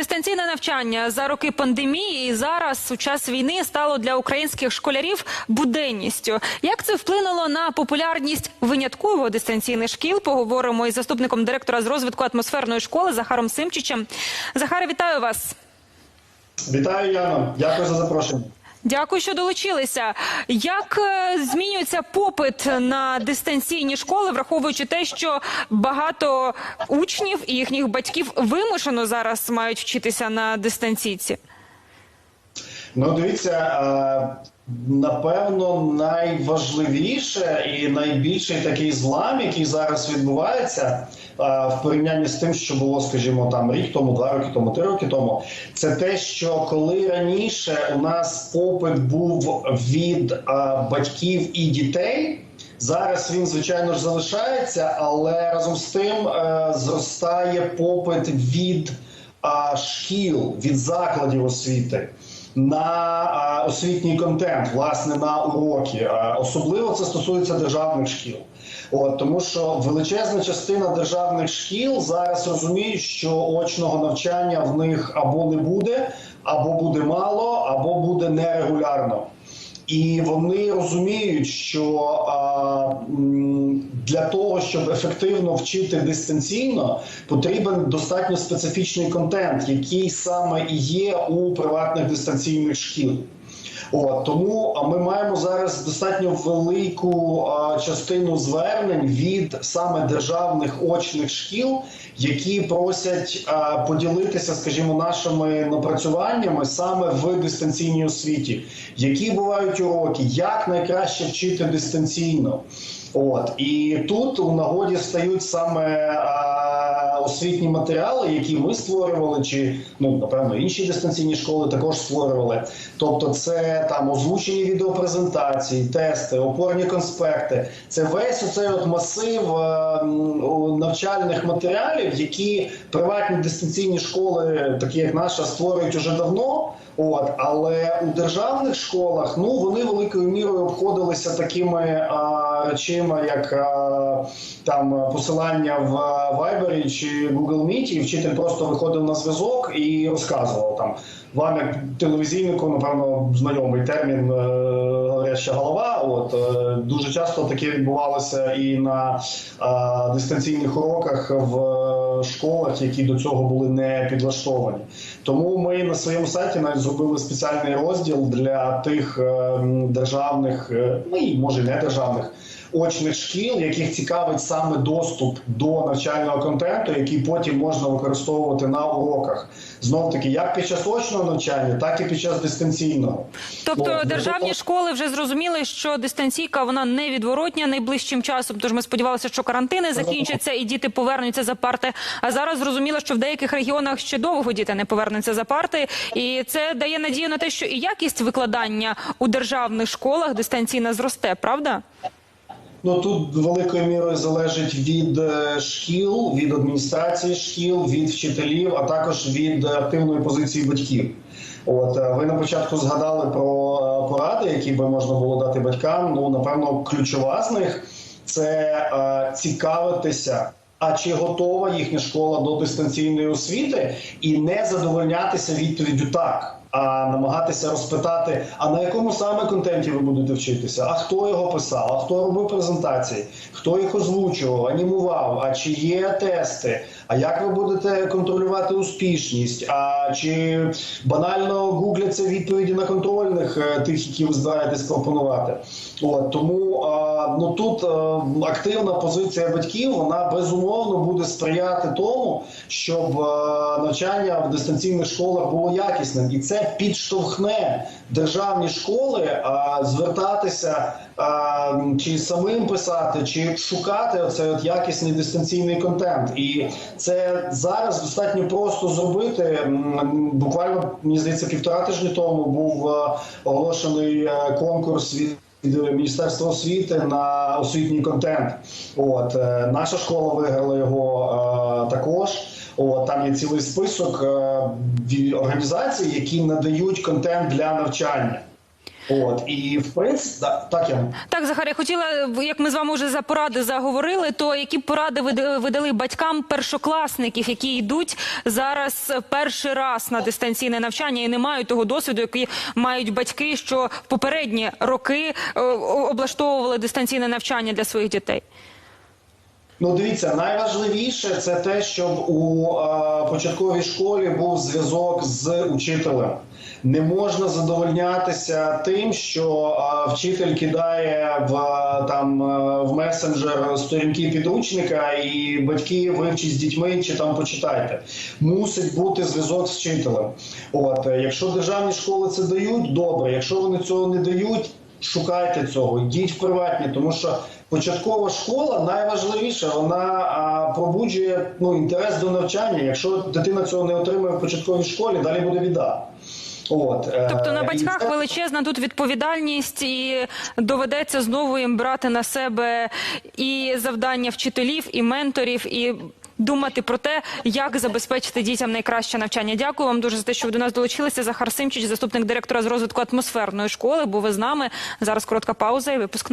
Дистанційне навчання за роки пандемії і зараз у час війни стало для українських школярів буденністю. Як це вплинуло на популярність винятково дистанційних шкіл? Поговоримо із заступником директора з розвитку атмосферної школи Захаром Симчичем. Захаре, вітаю вас. Вітаю, Яна. Дякую за запрошення. Дякую, що долучилися. Як е, змінюється попит на дистанційні школи, враховуючи те, що багато учнів і їхніх батьків вимушено зараз мають вчитися на дистанційці? Ну, дивіться, е, напевно, найважливіше і найбільший такий злам, який зараз відбувається е, в порівнянні з тим, що було, скажімо, там рік тому, два роки тому, три роки тому, це те, що коли раніше у нас попит був від е, батьків і дітей. Зараз він звичайно ж залишається, але разом з тим е, зростає попит від е, шкіл, від закладів освіти на освітній контент, власне, на уроки. Особливо це стосується державних шкіл. От тому, що величезна частина державних шкіл зараз розуміють, що очного навчання в них або не буде, або буде мало, або буде нерегулярно. І вони розуміють, що для того, щоб ефективно вчити дистанційно, потрібен достатньо специфічний контент, який саме і є у приватних дистанційних шкіл. От тому ми маємо зараз достатньо велику а, частину звернень від саме державних очних шкіл, які просять а, поділитися, скажімо, нашими напрацюваннями саме в дистанційній освіті, які бувають уроки, як найкраще вчити дистанційно. От і тут у нагоді стають саме а, освітні матеріали, які ми створювали, чи ну напевно інші дистанційні школи також створювали. Тобто, це там озвучені відеопрезентації, тести, опорні конспекти. Це весь оцей от масив е, навчальних матеріалів, які приватні дистанційні школи, такі як наша, створюють уже давно. От, але у державних школах ну вони великою мірою обходилися такими а, речима, як а, там посилання в Viber чи Google Meet, і вчитель просто виходив на зв'язок і розказував там. Вам як телевізійнику, напевно, знайомий термін е, горяща голова. От е, дуже часто таке відбувалося і на е, дистанційних уроках в школах, які до цього були не підлаштовані. Тому ми на своєму сайті навіть зробили спеціальний розділ для тих е, державних, е, ну і може не державних. Очних шкіл, яких цікавить саме доступ до навчального контенту, який потім можна використовувати на уроках, знов таки як під час очного навчання, так і під час дистанційного. Тобто От, державні школи вже зрозуміли, що дистанційка вона невідворотня найближчим часом. Тож ми сподівалися, що карантини закінчаться і діти повернуться за парти. А зараз зрозуміло, що в деяких регіонах ще довго діти не повернуться за парти, і це дає надію на те, що і якість викладання у державних школах дистанційно зросте, правда? Ну тут великою мірою залежить від е, шкіл, від адміністрації шкіл, від вчителів, а також від активної позиції батьків. От е, ви на початку згадали про е, поради, які би можна було дати батькам. Ну напевно, ключова з них це е, цікавитися. А чи готова їхня школа до дистанційної освіти і не задовольнятися відповіддю так, а намагатися розпитати, а на якому саме контенті ви будете вчитися? А хто його писав? А хто робив презентації? Хто їх озвучував, анімував? А чи є тести? А як ви будете контролювати успішність? А чи банально гугляться відповіді на контрольних е, тих, які ви збираєтесь пропонувати? От тому а, ну тут а, активна позиція батьків вона безумовно буде сприяти тому, щоб а, навчання в дистанційних школах було якісним, і це підштовхне державні школи а, звертатися а, чи самим писати, чи шукати оцей от якісний дистанційний контент. І це зараз достатньо просто зробити. Буквально мені здається, півтора тижні тому був оголошений конкурс від. Міністерства освіти на освітній контент. От е, наша школа виграла його е, також. От там є цілий список е, організацій, які надають контент для навчання. От і в принципі, да, так я. Так, Захарія, хотіла, як ми з вами вже за поради заговорили, то які поради ви дали батькам першокласників, які йдуть зараз перший раз на дистанційне навчання і не мають того досвіду, який мають батьки, що в попередні роки е, облаштовували дистанційне навчання для своїх дітей? Ну, дивіться, найважливіше це те, щоб у е, початковій школі був зв'язок з учителем. Не можна задовольнятися тим, що е, вчитель кидає в е, там е, в месенджер сторінки підручника, і батьки вивчіть з дітьми чи там почитайте. Мусить бути зв'язок з вчителем. От е, якщо державні школи це дають, добре. Якщо вони цього не дають, шукайте цього, йдіть в приватні, тому що початкова школа найважливіша, вона пробуджує ну, інтерес до навчання. Якщо дитина цього не отримує в початковій школі, далі буде біда. От, е, Тобто на батьках це- величезна тут відповідальність, і доведеться знову їм брати на себе і завдання вчителів, і менторів, і думати про те, як забезпечити дітям найкраще навчання. Дякую вам дуже за те, що ви до нас долучилися. Захар Симчич, заступник директора з розвитку атмосферної школи, був із нами. Зараз коротка пауза і випуск.